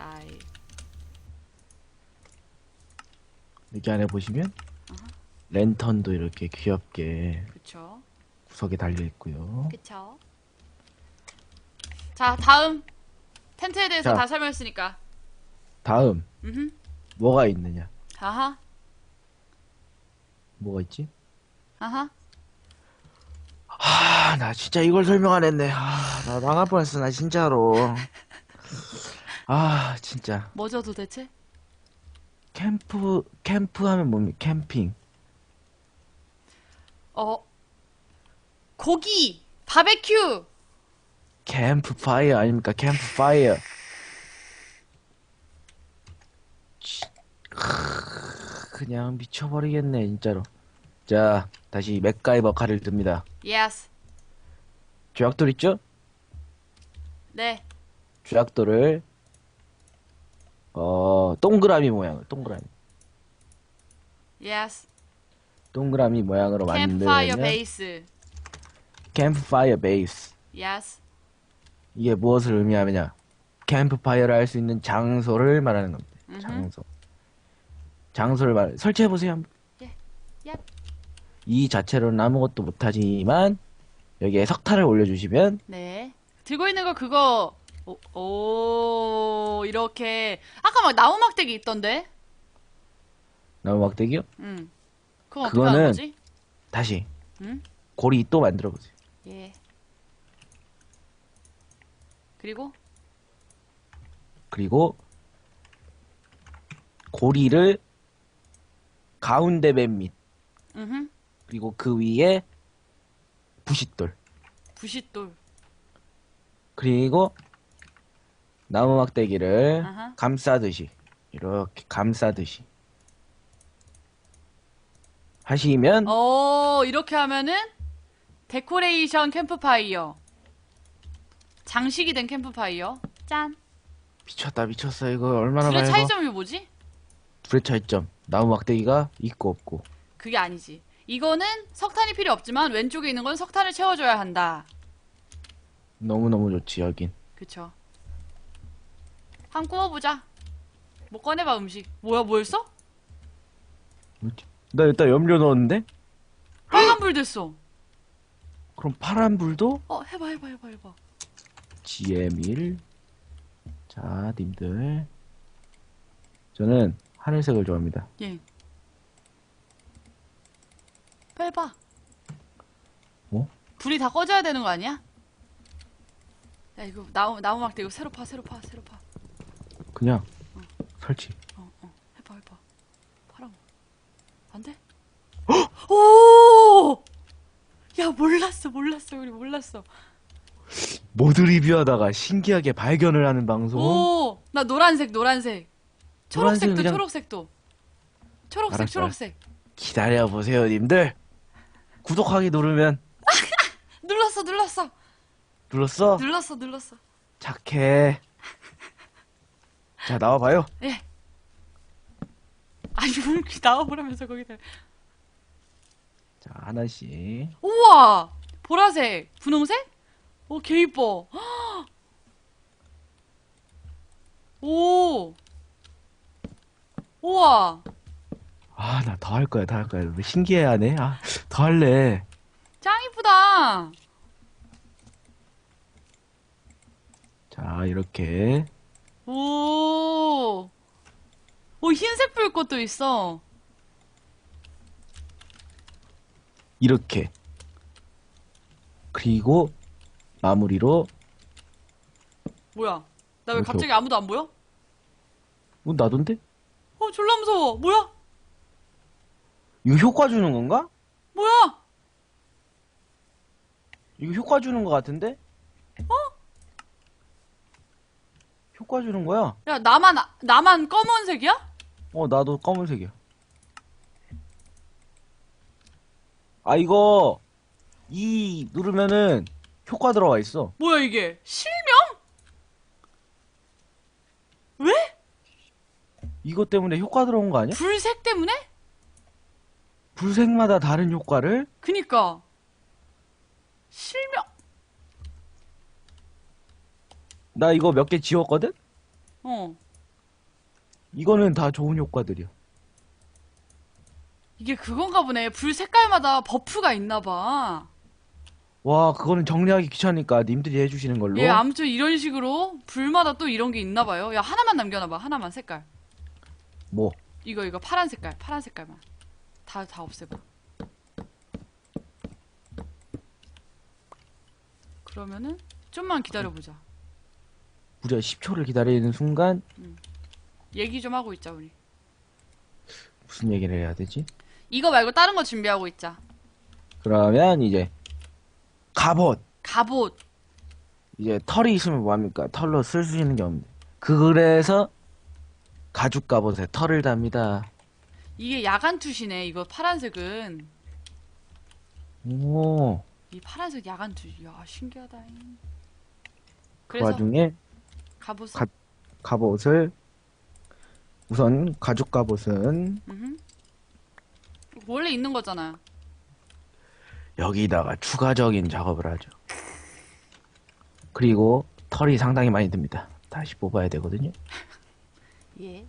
라이. 여기 안에 보시면 랜턴도 이렇게 귀엽게 그쵸. 구석에 달려 있고요. 그쵸. 자, 다음. 텐트에 대해서 자. 다 설명했으니까. 다음 음. 뭐가 있느냐? 아하. 뭐가 있지? 아하. 아, 나 진짜 이걸 설명 안 했네. 아, 나 나갈 뻔했어, 나 진짜로. 아, 진짜. 뭐죠 도대체? 캠프, 캠프 하면 뭡니까? 캠핑. 어. 고기. 바베큐. 캠프 파이어 아닙니까? 캠프 파이어. 그냥 미쳐버리겠네, 진짜로. 자, 다시 맥가이버 칼을 듭니다. 예스. 조약돌 있죠? 네. 조약돌을, 어, 동그라미 모양을, 동그라미. 예스. 동그라미 모양으로 캠파이어 만들면 베이스. 캠프파이어 베이스. 예스. 이게 무엇을 의미하느냐? 캠프파이어를 할 수 있는 장소를 말하는 겁니다. 음흠. 장소. 장소를 말, 설치해 보세요. 한번. 예. 얍. 이 자체로는 아무것도 못하지만, 여기에 석탄을 올려주시면, 네. 들고 있는 거 그거 오, 오 이렇게 아까 막 나무 막대기 있던데? 나무 막대기요? 응. 그건 어떻게 하는 그거는- 거지? 다시, 응? 고리 또 만들어보세요. 예. 그리고 그리고, 고리를 가운데 맨 밑, 음 그리고 그 위에 부싯돌, 부싯돌. 그리고 나무 막대기를 아하. 감싸듯이 이렇게 감싸듯이 하시면 어, 이렇게 하면은 데코레이션 캠프파이어. 장식이 된 캠프파이어. 짠. 미쳤다 미쳤어 이거 얼마나 둘의 밝아 차이점이 뭐지? 둘의 차이점 나무 막대기가 있고 없고 그게 아니지. 이거는 석탄이 필요 없지만 왼쪽에 있는 건 석탄을 채워줘야 한다. 너무너무 좋지 여긴 그쵸. 한 구워보자. 뭐 꺼내봐 음식. 뭐야 뭐였어? 나 일단 염료 넣었는데 빨간불 됐어. 그럼 파란 불도 어 해봐 해봐 해봐 해봐. GM1 자 님들 저는 하늘색을 좋아합니다 예. 빼봐. 어? 불이 다 꺼져야 되는 거 아니야? 야 이거 나무 나무 막대 이거 새로 파 새로 파 새로 파. 그냥 설치 어 어. 해봐 해봐. 거. 안 돼? 오! 야 몰랐어 몰랐어 우리 몰랐어. 모드 리뷰하다가 신기하게 발견을 하는 방송 오! 나 노란색 노란색. 초록색도 그냥- 초록색도. 초록색 알았어, 초록색. 기다려보세요 님들 구독하기 누르면 눌렀어 눌렀어. 눌렀어? 눌렀어 눌렀어. 착해. 자, 나와봐요. 예. 아니 왜 이렇게 나와보라면서 거기다. 자, 하나씩. 우와! 보라색, 분홍색? 오, 개 이뻐. 헉! 오! 우와! 아, 나 더 할 거야, 더 할 거야. 왜 신기해 하네? 아, 더 할래. 짱 이쁘다! 자, 이렇게. 오! 오, 흰색 불꽃도 있어. 이렇게. 그리고, 마무리로, 뭐야? 나왜 이렇게 갑자기 아무도 안 보여? 어, 나던데? 어, 졸라 무서워. 뭐야? 이거 효과 주는 건가? 뭐야? 이거 효과 주는 거 같은데? 어? 효과 주는 거야? 야, 나만, 나만 검은색이야? 어, 나도 검은색이야. 아, 이거, 이 누르면은 효과 들어와 있어. 뭐야, 이게? 실명? 왜? 이것 때문에 효과 들어온 거 아니야? 불색 때문에? 불색마다 다른 효과를 그니까. 실명. 나 이거 몇 개 지웠거든? 어. 이거는 다 좋은 효과들이야. 이게 그건가 보네. 불 색깔마다 버프가 있나 봐. 와, 그거는 정리하기 귀찮으니까 님들이 해주시는 걸로. 예, 아무튼 이런 식으로 불마다 또 이런 게 있나 봐요. 야, 하나만 남겨놔봐. 하나만 색깔. 뭐? 이거 이거 파란 색깔. 파란 색깔만. 다 다 없애봐. 그러면은 좀만 기다려보자. 무려 10초를 기다리는 순간 얘기 좀 하고 있자 우리. 무슨 얘기를 해야 되지? 이거 말고 다른 거 준비하고 있자. 그러면 이제 갑옷. 갑옷. 이제 털이 있으면 뭐합니까? 털로 쓸 수 있는 게 없는데. 그래서 가죽 갑옷에 털을 답니다. 이게 야간 투시네. 이거 파란색은 오, 이 파란색 야간 투시. 야 신기하다. 그 그래서 와중에 갑옷. 가- 갑옷을 우선 가죽 갑옷은 음. 원래 있는 거잖아요. 여기다가 추가적인 작업을 하죠. 그리고 털이 상당히 많이 듭니다. 다시 뽑아야 되거든요. 예.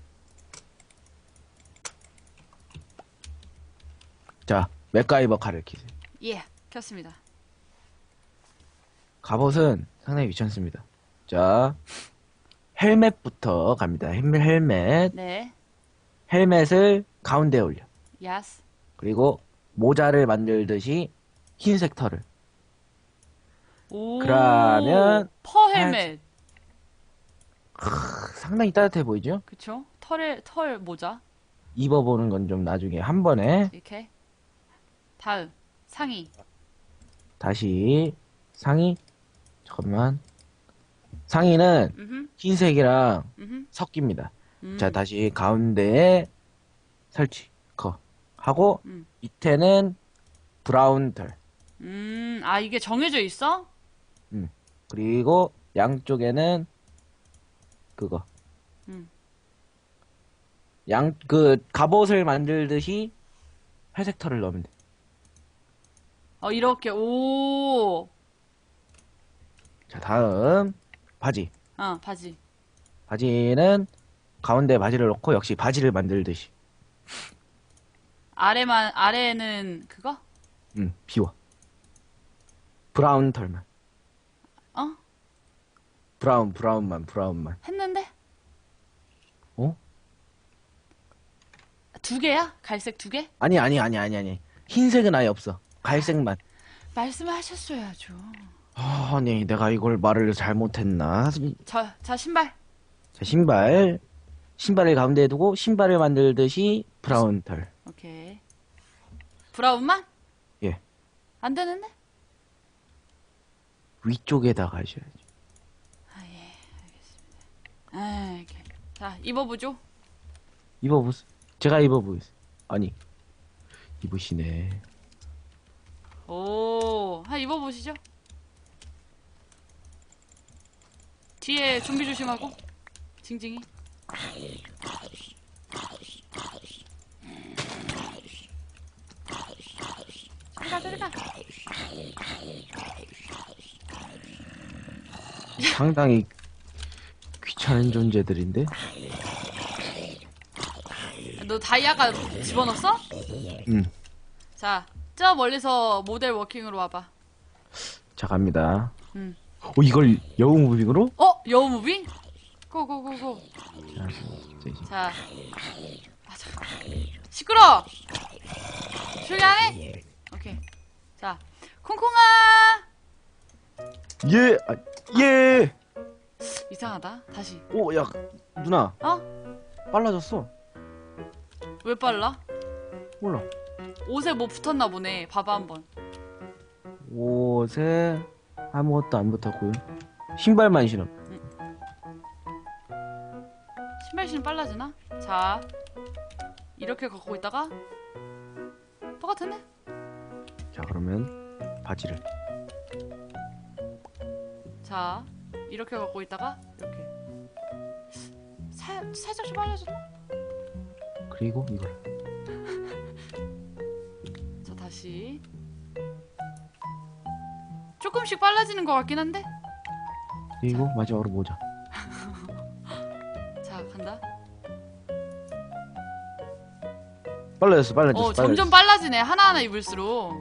자, 맥가이버 칼을 키세요. 예. 켰습니다. 갑옷은 상당히 귀찮습니다. 자, 헬멧부터 갑니다. 헬멧, 헬멧. 네. 헬멧을 가운데에 올려. 야스. 그리고 모자를 만들듯이 흰색 털을. 오. 그러면 퍼 헬멧. 크, 상당히 따뜻해 보이죠? 그쵸? 털에 털 모자. 입어보는 건 좀 나중에 한 번에 이렇게. 다음 상의. 다시 상의. 잠깐만. 상의는 음. 흰색이랑 음. 섞입니다. 음. 자, 다시 가운데에 설치. 커. 하고 음. 밑에는 브라운 털. 음. 아 이게 정해져 있어? 그리고 양쪽에는 그거. 음. 양, 그, 갑옷을 만들듯이 회색 털을 넣으면 돼. 어 이렇게 오. 자, 다음, 바지. 어 바지. 바지는 가운데 바지를 넣고 역시 바지를 만들듯이. 아래만 아래는 그거? 음, 비워. 브라운 털만. 어? 브라운, 브라운만, 브라운만. 했는데? 어? 두 개야? 갈색 두 개? 아니, 아니, 아니, 아니, 아니. 흰색은 아예 없어. 갈색만. 말씀하셨어야죠. 아, 아니, 내가 이걸 말을 잘못했나? 자, 자 신발. 자, 신발. 신발을 가운데에 두고 신발을 만들듯이 브라운 털. 오케이. 브라운만? 예. 안 되는데? 위쪽에다가 하셔야지. 아, 이렇게. 자, 입어보죠. 입어보세요. 제가 입어보겠습니다. 아니, 입으시네. 오, 한 입어보시죠. 뒤에 좀비 조심하고. 징징이. 저리가, 저리가. 상당히 귀찮은 존재들인데? 너 다이아가 집어넣었어? 음. 자, 저 멀리서 모델 워킹으로 와봐. 자, 갑니다. 음. 어, 이걸 여우 무빙으로? 어? 여우 무빙? 고고고고. 자, 이제. 자. 아, 잠깐. 시끄러! 조용히 안 해? 오케이. 자, 콩콩아! 예! 아, 예! 이상하다. 다시. 오, 야, 누나, 어? 빨라졌어. 왜 빨라? 몰라. 옷에 뭐 붙었나 보네. 봐봐, 한번. 옷에 아무것도 안 붙었고요. 신발만 신어. 신발 신으면 빨라지나? 자. 이렇게 갖고 있다가. 똑같았네? 자, 그러면 바지를. 자. 이렇게 갖고 있다가, 이렇게. 살, 살짝 좀 빨라졌나? 그리고 이걸. 자, 다시. 조금씩 빨라지는 것 같긴 한데? 그리고 마지막으로 모자. 자, 간다. 빨라졌어, 빨라졌어. 어, 점점 빨라지네. 하나하나 입을수록.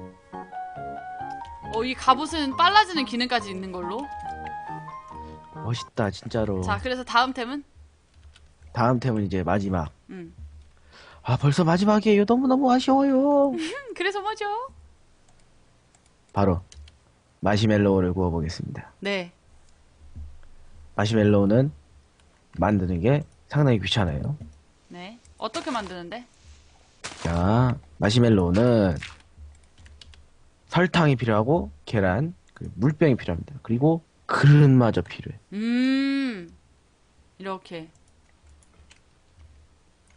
어, 이 갑옷은 빨라지는 기능까지 있는 걸로. 멋있다, 진짜로. 자, 그래서 다음 템은? 다음 템은 이제 마지막. 음. 아, 벌써 마지막이에요. 너무너무 아쉬워요. 음, 그래서 뭐죠? 바로 마시멜로우를 구워보겠습니다. 네. 마시멜로우는 만드는 게 상당히 귀찮아요. 네. 어떻게 만드는데? 자, 마시멜로우는 설탕이 필요하고 계란, 그리고 물병이 필요합니다. 그리고 그릇마저 필요해. 음. 이렇게.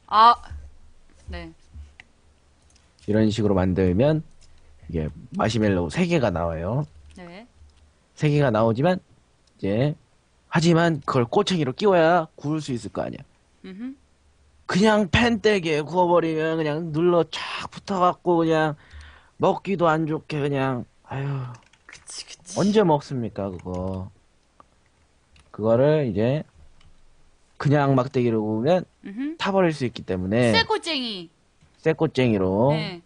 아. 네. 이런 식으로 만들면 이게 마시멜로우 3개가 나와요. 네. 3개가 나오지만 이제 하지만 그걸 꼬챙이로 끼워야 구울 수 있을 거 아니야. 음흠. 그냥 팬때기에 구워버리면 그냥 눌러 쫙 붙어갖고 그냥 먹기도 안 좋게 그냥 아유 그치, 그치. 언제 먹습니까 그거 그거를 이제 그냥 막대기로 구우면 음흠. 타버릴 수 있기 때문에 쇠꼬쟁이. 쇠꼬쟁이로 네.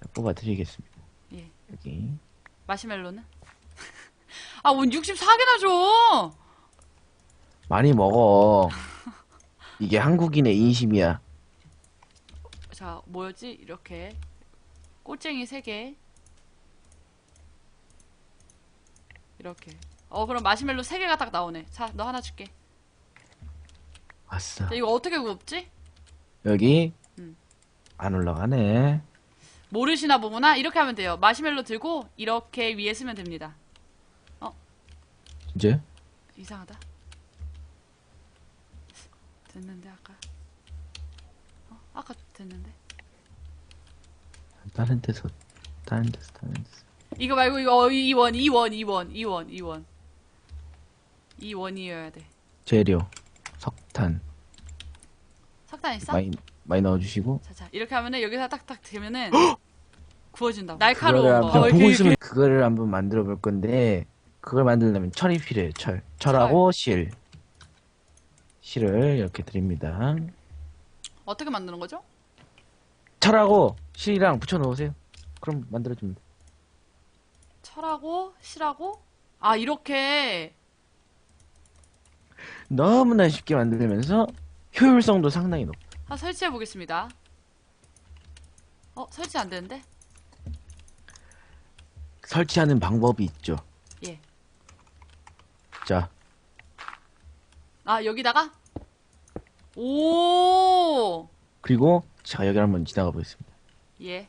자, 뽑아드리겠습니다 예. 여기 마시멜로는? 아, 뭔 64개나 줘! 많이 먹어 이게 한국인의 인심이야 자, 뭐였지? 이렇게. 꼬쟁이 3개. 이렇게. 어, 그럼 마시멜로 3개가 딱 나오네. 자, 너 하나 줄게. 아싸 자, 이거 어떻게 굽지? 여기 음. 안 올라가네 모르시나 보구나? 이렇게 하면 돼요. 마시멜로 들고, 이렇게 위에 쓰면 됩니다. 이제 이상하다. 됐는데, 아까. 어? 아까 됐는데. 다른 데서 다른 데서 다른 데서 이거 말고, 이거, 어, 2원, 2원, 2원, 2원, 2원. 2원이어야 돼. 재료 석탄 석탄 있어? 많이 많이 넣어주시고 자, 자, 이렇게 하면은 여기서 딱딱 되면은 구워진다고. 날카로운 거. 한번 어, 보고 이렇게, 있으면 이렇게. 그거를 한번 만들어 볼 건데 그걸 만들려면 철이 필요해요 철. 철하고 실. 실을 이렇게 드립니다. 어떻게 만드는 거죠? 철하고 실이랑 붙여 놓으세요. 그럼 만들어 줍니다 철하고 실하고? 아 이렇게. 너무나 쉽게 만들면서 효율성도 상당히 높아 한 설치해 보겠습니다. 어 설치 안 되는데? 설치하는 방법이 있죠. 예. 자. 아 여기다가? 오! 그리고 자 여기 한번 지나가 보겠습니다. 예.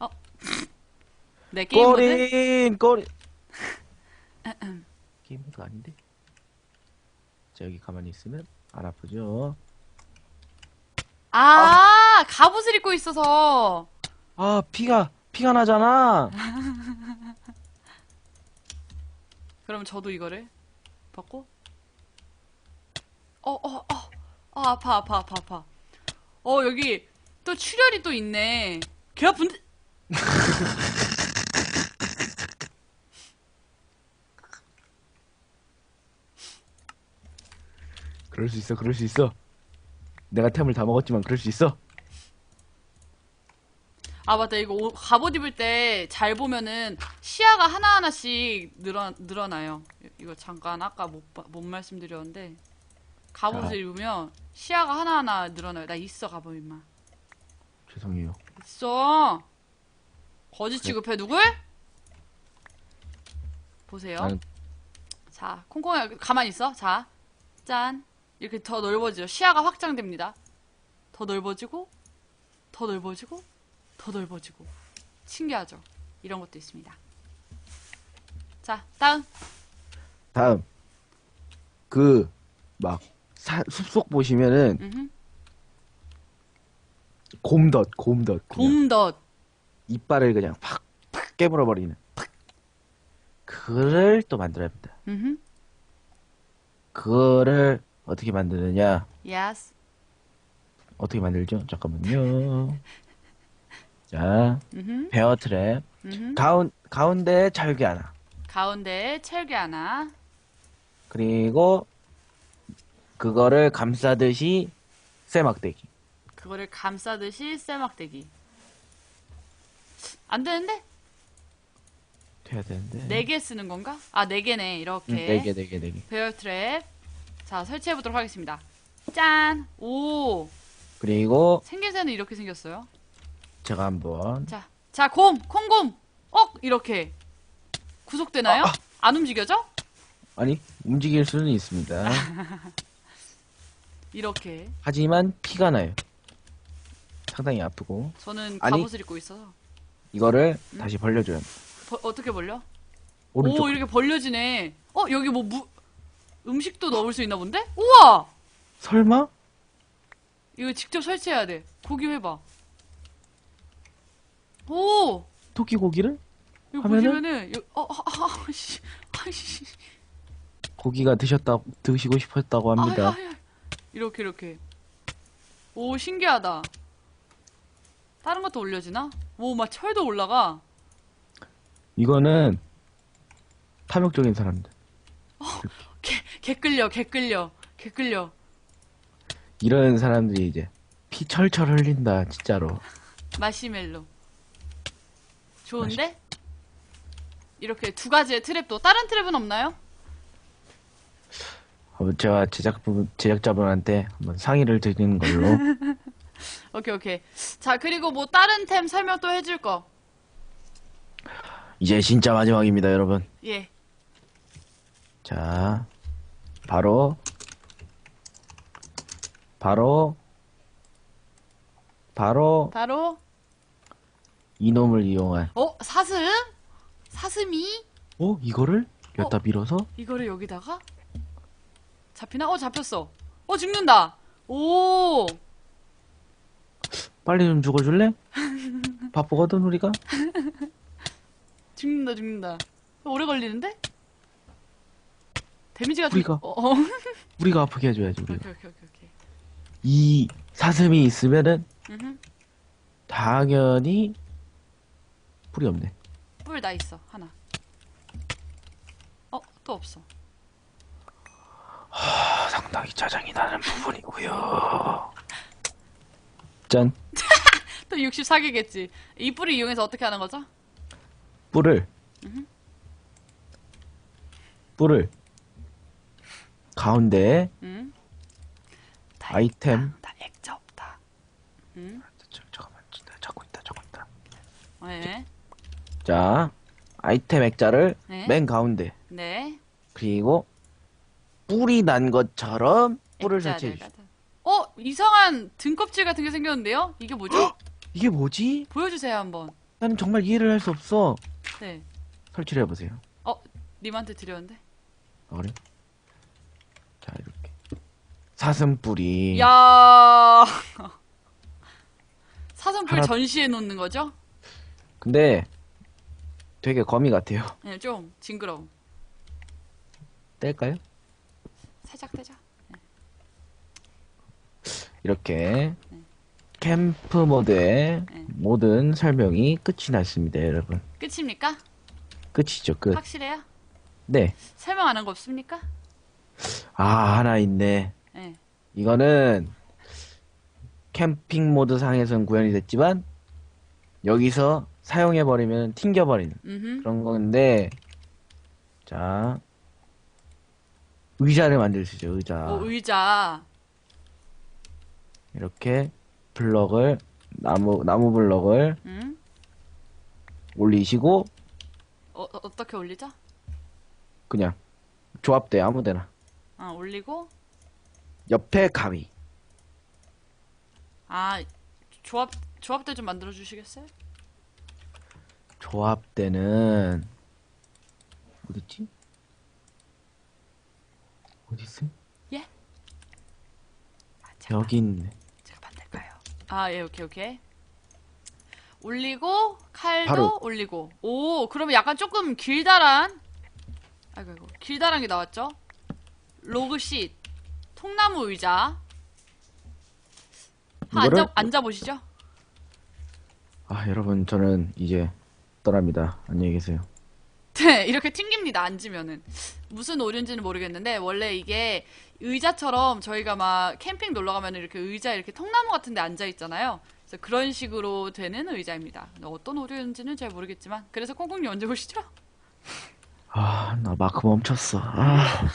어. 내 게임 모드? 꼬린 꼬린. 게임 모드가 아닌데? 자 여기 가만히 있으면 안 아프죠? 아! 갑옷을 입고 있어서. 아 피가 피가 나잖아. 그럼 저도 이거를 벗고. 어어 어. 어, 아파 아파 아파 아파. 어 여기 또 출혈이 또 있네. 개 아픈데? 그럴 수 있어 그럴 수 있어. 내가 템을 다 먹었지만 그럴 수 있어. 아 맞다. 이거 옷- 갑옷 입을 때 잘 보면은 시야가 하나하나씩 늘어, 늘어나요 이- 이거 잠깐 아까 못, 봐- 못 말씀드렸는데 갑옷을 자. 입으면 시야가 하나하나 늘어나요. 나 있어 갑옷 임마. 죄송해요. 있어. 거짓 취급해 누굴? 보세요. 나는 자 콩콩이 가만히 있어. 자 짠. 이렇게 더 넓어지죠. 시야가 확장됩니다. 더 넓어지고 더 넓어지고 더 넓어지고. 신기하죠? 이런 것도 있습니다. 자 다음 다음. 그 막 숲속 보시면은 음흠. 곰덧 곰덧 그냥. 곰덧. 이빨을 그냥 팍, 팍 깨물어 버리는. 그를 또 만들어야 합니다. 음흠. 그거를 어떻게 만드느냐? 예스 어떻게 만들죠? 잠깐만요. 자 음흠. 베어 트랩. 음흠. 가운 가운데에 철개 하나. 가운데에 철개 하나 그리고 그거를 감싸듯이 쇠막대기 그거를 감싸듯이 쇠막대기. 안 되는데? 돼야 되는데. 네 개 쓰는 건가? 아, 네 개네. 이렇게. 응, 네 개, 네 개, 네 개. 베어 트랩. 자, 설치해 보도록 하겠습니다. 짠! 오! 그리고 생김새는 이렇게 생겼어요. 제가 한번 자, 자, 곰! 콩곰! 억! 이렇게. 구속되나요? 아, 아. 안 움직여져? 아니 움직일 수는 있습니다. 이렇게. 하지만 피가 나요. 상당히 아프고 저는 아니. 갑옷을 입고 있어서. 이거를 다시 벌려줘야 합니다. 버- 어떻게 벌려? 오른쪽 오, 이렇게 벌려지네. 어, 여기 뭐 무, 음식도 넣을 수 있나 본데? 우와! 설마? 이거 직접 설치해야 돼. 고기 해봐. 오! 토끼 고기를 이거 하면은? 보시면은, 요, 어, 아, 아, 아, 씨. 고기가 드셨다 드시고 싶었다고 합니다. 아이, 아이, 아이. 이렇게, 이렇게. 오, 신기하다. 다른 것도 올려지나? 오, 막 철도 올라가. 이거는 탐욕적인 사람들. 개, 개 끌려, 개 끌려, 개 끌려. 이런 사람들이 이제 피 철철 흘린다 진짜로. 마시멜로. 좋은데? 이렇게 두 가지의 트랩도 다른 트랩은 없나요? 어, 제가 제작부 제작자분한테 한번 상의를 드리는 걸로. 오케이 오케이. 자 그리고 뭐 다른 템 설명 또 해줄 거. 이제 진짜 마지막입니다, 여러분. 예. 자, 바로 바로 바로 바로 이놈을 이용한. 어 사슴? 사슴이 어 이거를 여기다 어? 밀어서 이거를 여기다가 잡히나? 어 잡혔어. 어 죽는다. 오. 빨리 좀 죽어줄래? 바쁘거든 우리가. 죽는다 죽는다. 오래 걸리는데? 데미지가 좀- 우리가. 어, 어. 우리가 아프게 해줘야지 우리가. 오케이 오케이 오케이 오케이. 이 사슴이 있으면은 음흠. 당연히 뿔이 없네. 뿔 나 있어 하나. 어 또 없어. 아, 상당히 짜증이 나는 부분이고요. 짠. 또 64개겠지. 이 뿔을 이용해서 어떻게 하는 거죠? 뿔을 음흠. 뿔을 가운데에 응? 다 아이템. 액자, 다 액자 없다. 응? 저, 잠깐만 진짜 잡고 있다 잡고 있다. 네. 자 아이템 액자를 네. 맨 가운데 네. 그리고 뿔이 난 것처럼 뿔을 액자를 설치해 주시. 갖다- 어 이상한 등껍질 같은 게 생겼는데요? 이게 뭐죠? 이게 뭐지? 보여주세요 한번. 나는 정말 이해를 할 수 없어. 네. 설치를 해보세요. 님한테 드렸는데. 아, 그래? 자 이렇게 사슴 뿔이 야. 사슴뿔 하나- 전시해 놓는 거죠? 근데 되게 거미 같아요. 네, 좀 징그러워. 뗄까요? 살짝 떼자. 이렇게 네. 캠프 모드의 네. 모든 설명이 끝이 났습니다, 여러분. 끝입니까? 끝이죠, 끝. 확실해요? 네. 설명 안 한 거 없습니까? 아, 하나 있네. 네. 이거는 캠핑 모드 상에서는 구현이 됐지만 여기서 사용해버리면 튕겨버리는 음. 그런 건데 자 의자를 만들 수 있죠, 의자. 오, 의자. 이렇게 블럭을 나무 나무 블럭을 음. 올리시고 어, 어, 어떻게 올리죠? 그냥 조합대 아무 데나 아, 올리고 옆에 가위 아, 조합 조합대 좀 만들어 주시겠어요? 조합대는 어딨지? 어딨어? 아, 제가, 여기 있네. 제가 만들까요? 아, 예, 오케이, 오케이. 올리고 칼도 바로. 올리고. 오, 그러면 약간 조금 길다란 아이고, 아이고. 길다란 게 나왔죠? 로그쉿. 통나무 의자. 한번 이거를- 앉아 앉아 보시죠. 아 여러분 저는 이제 떠납니다. 안녕히 계세요. 네, 이렇게 튕깁니다. 앉으면은. 무슨 오류인지는 모르겠는데 원래 이게 의자처럼 저희가 막 캠핑 놀러 가면 이렇게 의자 이렇게 통나무 같은 데 앉아 있잖아요. 그래서 그런 식으로 되는 의자입니다. 어떤 오류인지는 잘 모르겠지만 그래서 콩콩님 언제 오시죠? 아, 나 마크 멈췄어. 아.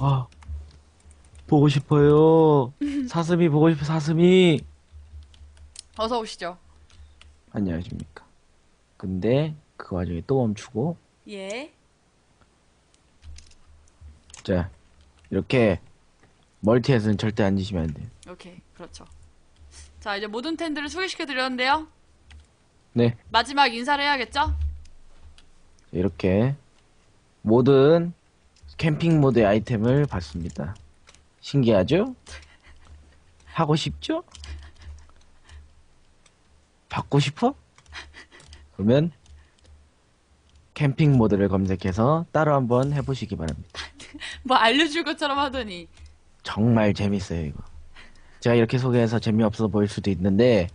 아. 보고 싶어요. 사슴이 보고 싶어, 사슴이. 어서 오시죠. 안녕하십니까. 근데 그 와중에 또 멈추고 예. 자 이렇게 멀티에서는 절대 앉으시면 안 돼요. 오케이. 그렇죠. 자, 이제 모든 텐들을 소개시켜 드렸는데요. 네 마지막 인사를 해야겠죠? 이렇게 모든 캠핑 모드의 아이템을 봤습니다. 신기하죠? 하고 싶죠? 받고 싶어? 그러면 캠핑 모드를 검색해서 따로 한번 해보시기 바랍니다. 뭐 알려줄 것처럼 하더니 정말 재밌어요, 이거. 제가 이렇게 소개해서 재미없어 보일 수도 있는데,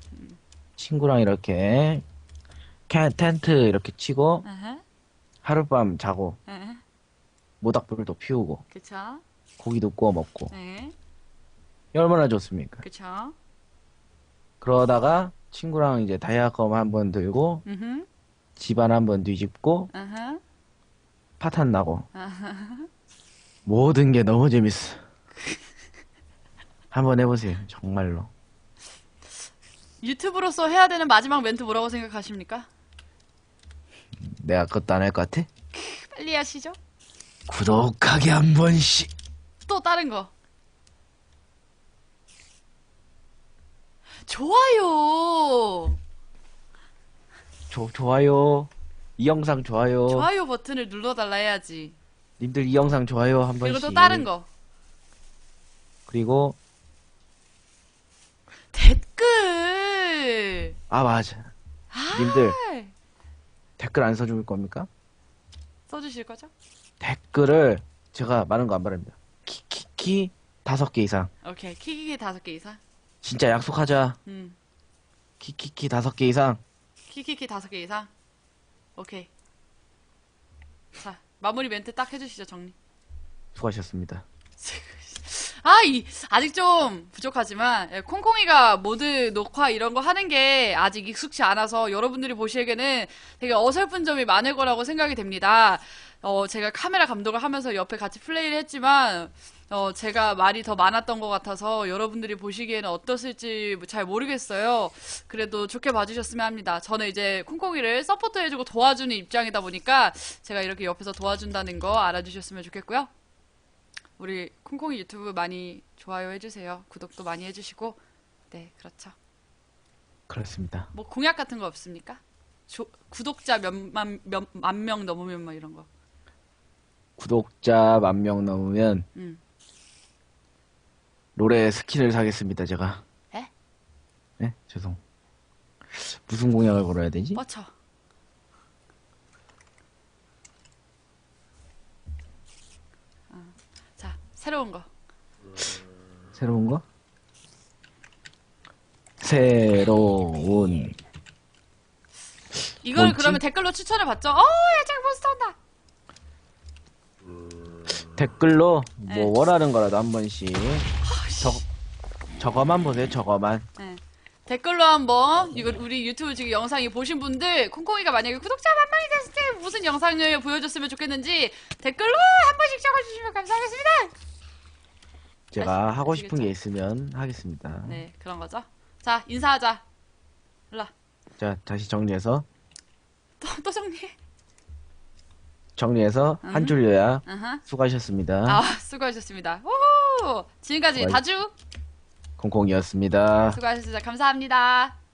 친구랑 이렇게, 캐, 텐트 이렇게 치고, 아하, 하룻밤 자고, 아하. 모닥불도 피우고, 그쵸? 고기도 구워 먹고, 네. 얼마나 좋습니까? 그쵸? 그러다가, 친구랑 이제 다이아검 한번 들고, 음흠. 집안 한번 뒤집고, 아하. 파탄 나고, 모든 게 너무 재밌어. 한번 해보세요, 정말로. 유튜브로서 해야 되는 마지막 멘트 뭐라고 생각하십니까? 내가 그것도 안 할 것 같아? 빨리 하시죠. 구독하기 한 번씩. 또 다른 거. 좋아요. 조, 좋아요. 이 영상 좋아요. 좋아요 버튼을 눌러달라 해야지. 님들 이 영상 좋아요 한 그리고 번씩. 또 다른 거. 그리고 댓글. 아 맞아. 아, 님들 댓글 안 써줄 겁니까? 써주실 거죠? 댓글을 제가 많은 거 안 바랍니다. 키키키 다섯 개 이상. 오케이. 키키키 다섯 개 이상. 진짜 약속하자. 음. 키키키 다섯 개 이상. 키키키 다섯 개 이상. 오케이. 자, 마무리 멘트 딱 해주시죠, 정리. 수고하셨습니다. 아, 이, 아직 좀 부족하지만, 예, 콩콩이가 모드 녹화 이런 거 하는 게 아직 익숙치 않아서 여러분들이 보시기에는 되게 어설픈 점이 많을 거라고 생각이 됩니다. 어, 제가 카메라 감독을 하면서 옆에 같이 플레이를 했지만, 어, 제가 말이 더 많았던 것 같아서 여러분들이 보시기에는 어떠실지 잘 모르겠어요. 그래도 좋게 봐주셨으면 합니다. 저는 이제 콩콩이를 서포트해주고 도와주는 입장이다 보니까 제가 이렇게 옆에서 도와준다는 거 알아주셨으면 좋겠고요. 우리 콩콩이 유튜브 많이 좋아요 해주세요. 구독도 많이 해주시고. 네, 그렇죠. 그렇습니다. 뭐 공약 같은 거 없습니까? 조- 구독자 몇만 몇, 만 명 넘으면 뭐 이런 거. 구독자 만 명 넘으면 음. 롤에 스킨을 사겠습니다. 제가. 에? 네 죄송. 무슨 공약을 걸어야 되지? 뻗쳐. 어. 자, 새로운 거. 새로운 거? 새로운 이걸 뭔지? 그러면 댓글로 추천을 받죠? 어, 야장 몬스터 온다. 댓글로 뭐 네. 원하는 거라도 한 번씩 저 저거만 보세요. 저거만. 네. 댓글로 한번 이거 우리 유튜브 지금 영상이 보신 분들 콩콩이가 만약에 구독자 만 명이 됐을 때 무슨 영상을 보여줬으면 좋겠는지 댓글로 한 번씩 적어주시면 감사하겠습니다. 제가 아시- 하고 싶은? 게 있으면 하겠습니다. 네 그런 거죠. 자 인사하자. 일로 자, 다시 정리해서 또또 정리해. 정리해서 음. 한줄 요약 아하. 수고하셨습니다. 아 수고하셨습니다. 우후. 지금까지 수고하- 다주 콩콩이었습니다. 수고하셨습니다. 감사합니다.